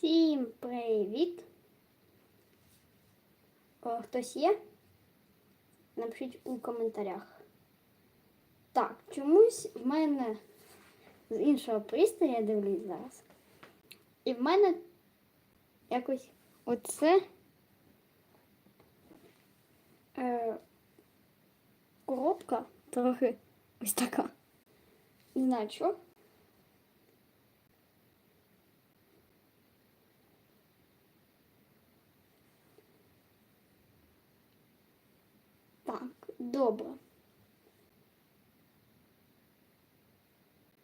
Всім привіт! О, хтось є? Напишіть у коментарях. Так, чомусь в мене з іншого пристрою я дивлюсь зараз. І в мене якось оце е, коробка трохи ось така. Не знаю що.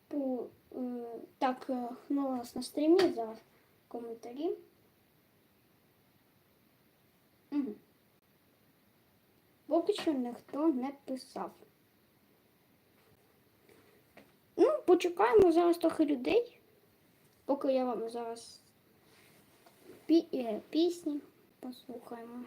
По, е, так, ну, у нас на стрімі зараз коментарі. Угу. Поки що ніхто не писав. Ну, почекаємо зараз трохи людей. Поки я вам зараз пі- е, пісні послухаємо.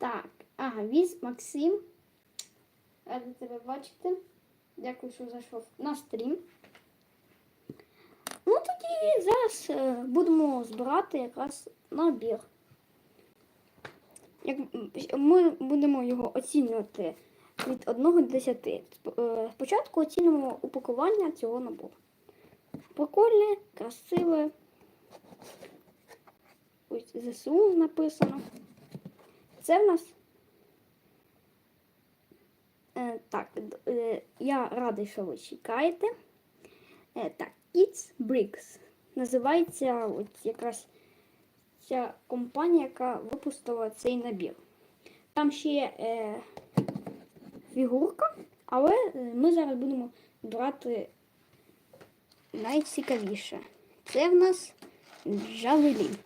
Так, ага, віз Максим. Ради тебе бачити. Дякую, що зайшов на стрім. Ну, тоді зараз е, будемо збирати якраз набір. Як ми будемо його оцінювати від 1 до 10. Е, Спочатку оцінимо упакування цього набору. Прикольне, красиве. Ось ЗСУ написано. Це в нас. Е, так, е, я радий, що ви чекаєте. Е, так, Kids Bricks. Називається от якраз ця компанія, яка випустила цей набір. Там ще є е, фігурка, але ми зараз будемо брати найцікавіше. Це в нас Джавелін.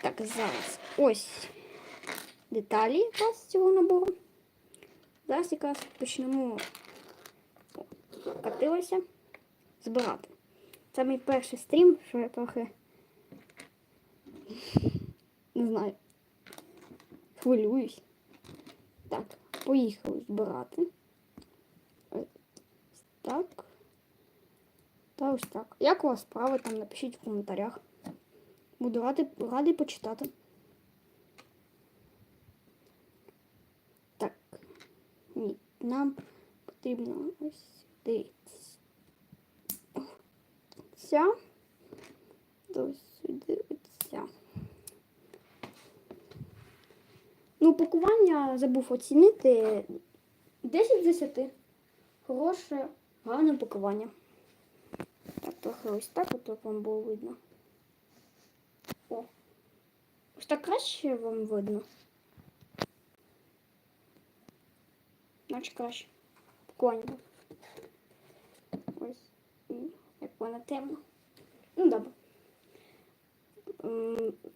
Так, зараз ось деталі якраз цього набору. Зараз якраз почнемо катилося збирати. Це мій перший стрім, що я трохи не знаю. Хвилююсь. Так, поїхали збирати. Ось так. Та ось так. Як у вас справи там напишіть в коментарях. Буду радий, радий почитати. Так. Ні, нам потрібно ось сюди. Ця. Сюди оця. Ну, пакування забув оцінити 10 з 10. Хороше, гарне пакування. Так, трохи ось так, от вам було видно. О. Ось так краще вам видно. Наче краще. Пакування. Ось. Як вона темно. Ну, добре.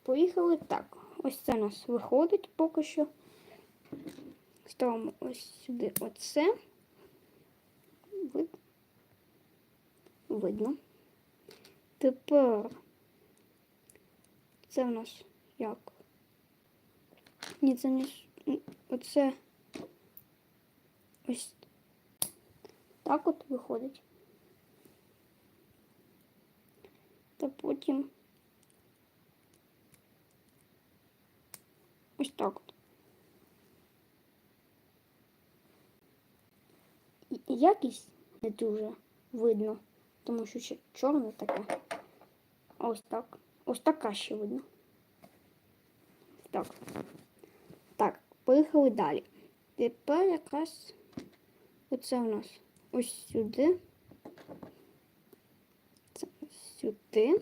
Поїхали так. Ось це у нас виходить поки що. Ставимо ось сюди оце. Вид... Видно. Тепер це в нас як? Ні, це не оце ось так от виходить. Та потім ось так от. Якість не дуже видно, тому що ще чорне таке. Ось так. Ось так краще видно. Так. Так, поїхали далі. Тепер якраз оце у нас ось сюди. Це ось сюди.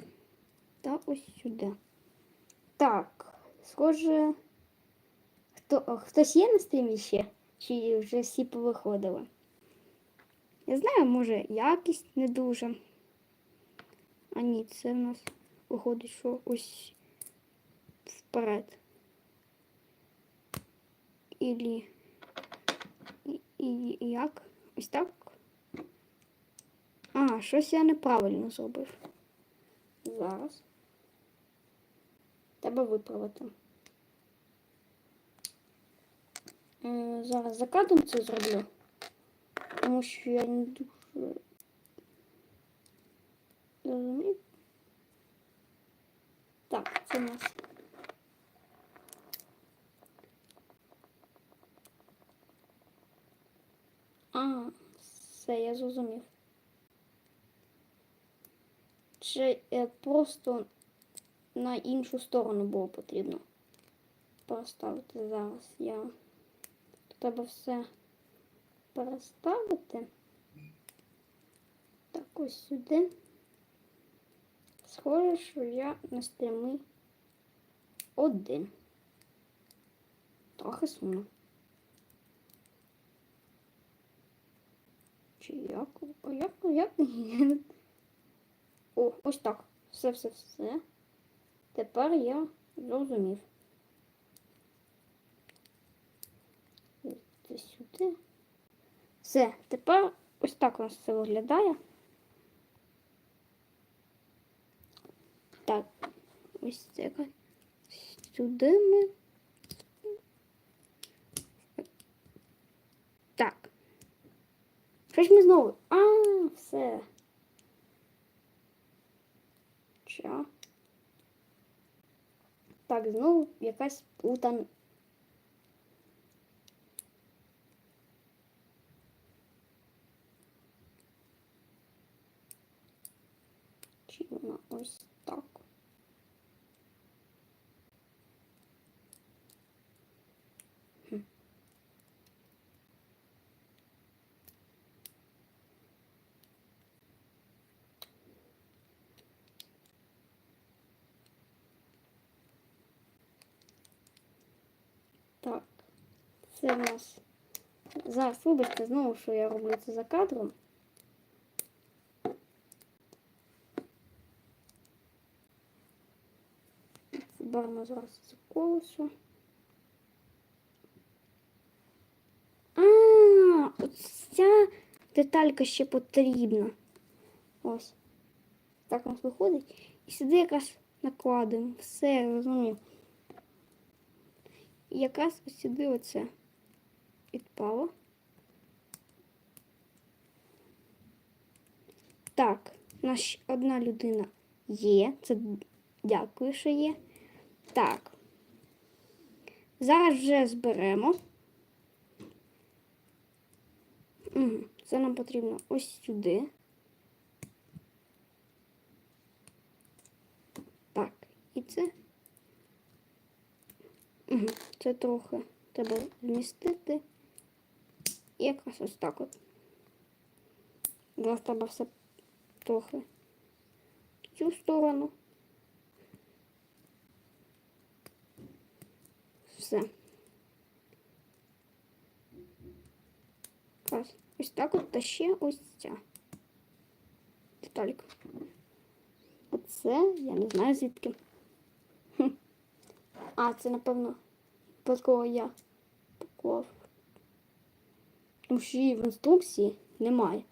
Та ось сюди. Так, схоже. Хто, хтось є на стрімі ще? Чи вже всі повиходили? Я знаю, може, якість не дуже. А ні, це в нас виходить, що ось вперед. Ілі. І, як? Ось так? А, щось я неправильно зробив. Зараз. Треба виправити. Е, Зараз за кадром це зроблю. Тому що я не дуже розумію. Так, це у нас. А, все, я зрозумів. Чи е, просто на іншу сторону було потрібно переставити зараз. Я треба все переставити. Так, ось сюди. Схоже, що я на стрімі один. Трохи сумно. Чи як? О, як? Як? О, ось так. Все, все, все. Тепер я зрозумів. Це сюди. Все, тепер ось так у нас це виглядає. Так, ось це сюди ми. Так. Що ж ми знову? А, все. Ча. Так, знову якась плутан. Чи вона ось так? Хм. Так, це в нас. Зараз вибачте знову, що я роблю це за кадром. Беремо зараз це колесо. А, от ця деталька ще потрібна. Ось. Так у нас виходить. І сюди якраз накладемо. Все, розумію. І якраз ось сюди оце відпало. Так, у нас одна людина є. Це дякую, що є. Так. Зараз вже зберемо. Це нам потрібно ось сюди. Так, і це. Це трохи треба змістити. І якраз ось так от. Зараз треба все трохи в цю сторону. Все. Раз. Ось так от та ще ось ця деталька. Оце я не знаю звідки. Хм. А, це, напевно, випадково я поклав. Тому що її в інструкції немає.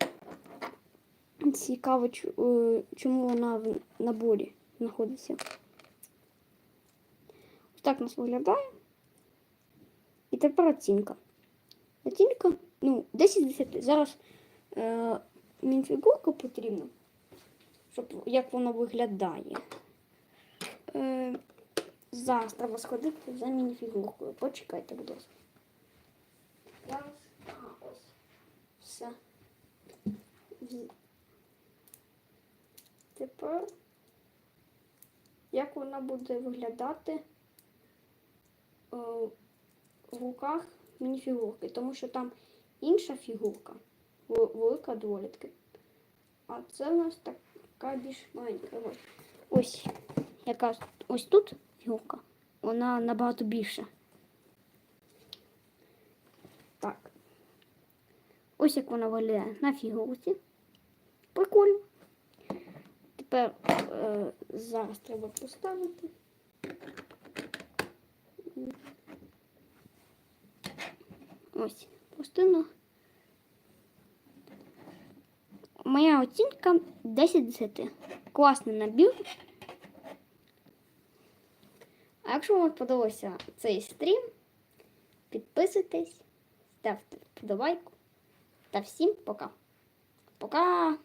Цікаво, е, чому вона в наборі знаходиться. Ось так нас виглядає. І тепер оцінка. Оцінка, ну, 10 10. Зараз е, мінфігурка потрібна, щоб як воно виглядає. Е, зараз треба сходити за мініфігуркою. Почекайте, будь ласка. Зараз. А, ось. Все. З- Як вона буде виглядати е, в руках мініфігурки, тому що там інша фігурка, велика доволі таки. А це у нас така більш маленька. Ось яка ось тут фігурка, вона набагато більша. Так. Ось як вона виглядає на фігурці. Прикольно. Тепер е, зараз треба поставити. Ось, пустину. Моя оцінка 10 10. Класний набір. А якщо вам сподобався цей стрім, підписуйтесь, ставте вподобайку. Та всім пока. Пока!